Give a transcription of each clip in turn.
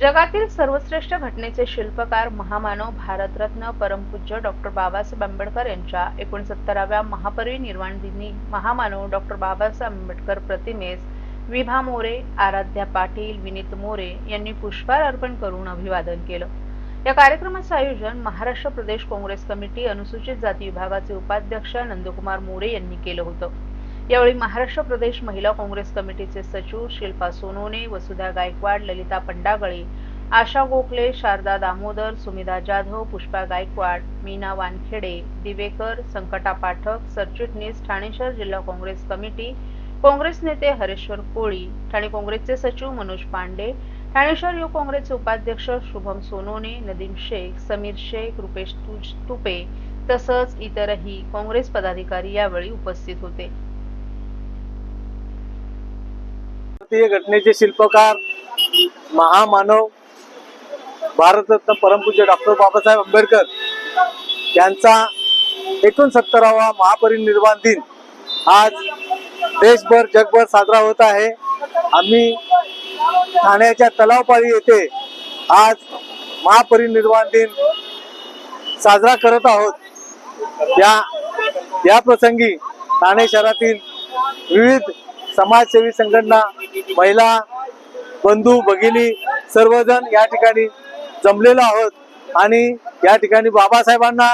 जगातील सर्वश्रेष्ठ घटनेचे शिल्पकार महामानव भारतरत्न परमपूज्य डॉक्टर बाबासाहेब आंबेडकर यांच्या एकोणसत्तराव्या महापरिनिर्वाण दिनी महामानव डॉक्टर बाबासाहेब आंबेडकर प्रतिमेस विभा मोरे आराध्या पाटील विनीत मोरे यांनी पुष्पहार अर्पण करून अभिवादन केलं. या कार्यक्रमाचं आयोजन महाराष्ट्र प्रदेश काँग्रेस कमिटी अनुसूचित जाती विभागाचे उपाध्यक्ष नंदकुमार मोरे यांनी केलं होतं. यावेळी महाराष्ट्र प्रदेश महिला काँग्रेस कमिटीचे सचिव शिल्पा सोनोने वसुधा गायकवाड ललिता पंडागळे आशा गोखले शारदा दामोदर सुमिधा जाधव पुष्पा गायकवाड मीना वानखेडे दिवेकर संकटा पाठक सरचिटणीस ठाणे शहर जिल्हा काँग्रेस कमिटी काँग्रेस नेते हरेश्वर कोळी ठाणे काँग्रेसचे सचिव मनोज पांडे ठाणे शहर युवक काँग्रेसचे उपाध्यक्ष शुभम सोनोने नदीम शेख समीर शेख रुपेश तुज- तुपे तसंच इतरही काँग्रेस पदाधिकारी यावेळी उपस्थित होते. भारतीय घटनेचे शिल्पकार महामानव भारतरत्न परमपूज्य डॉक्टर बाबासाहेब आंबेडकर यांचा एकोणसत्तरावा महापरिनिर्वाण दिन आज देशभर जगभर साजरा होत आहे. आम्ही ठाण्याच्या तलावपाळी येथे आज महापरिनिर्वाण दिन साजरा करत आहोत. या या प्रसंगी ठाणे शहरातील विविध समाजसेवी संघटना महिला बंधू भगिनी सर्वजण या ठिकाणी जमलेलो आहोत. आणि या ठिकाणी बाबासाहेबांना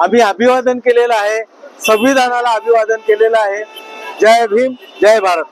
आम्ही अभिवादन केलेलं आहे संविधानाला अभिवादन केलेलं आहे. जय भीम जय भारत.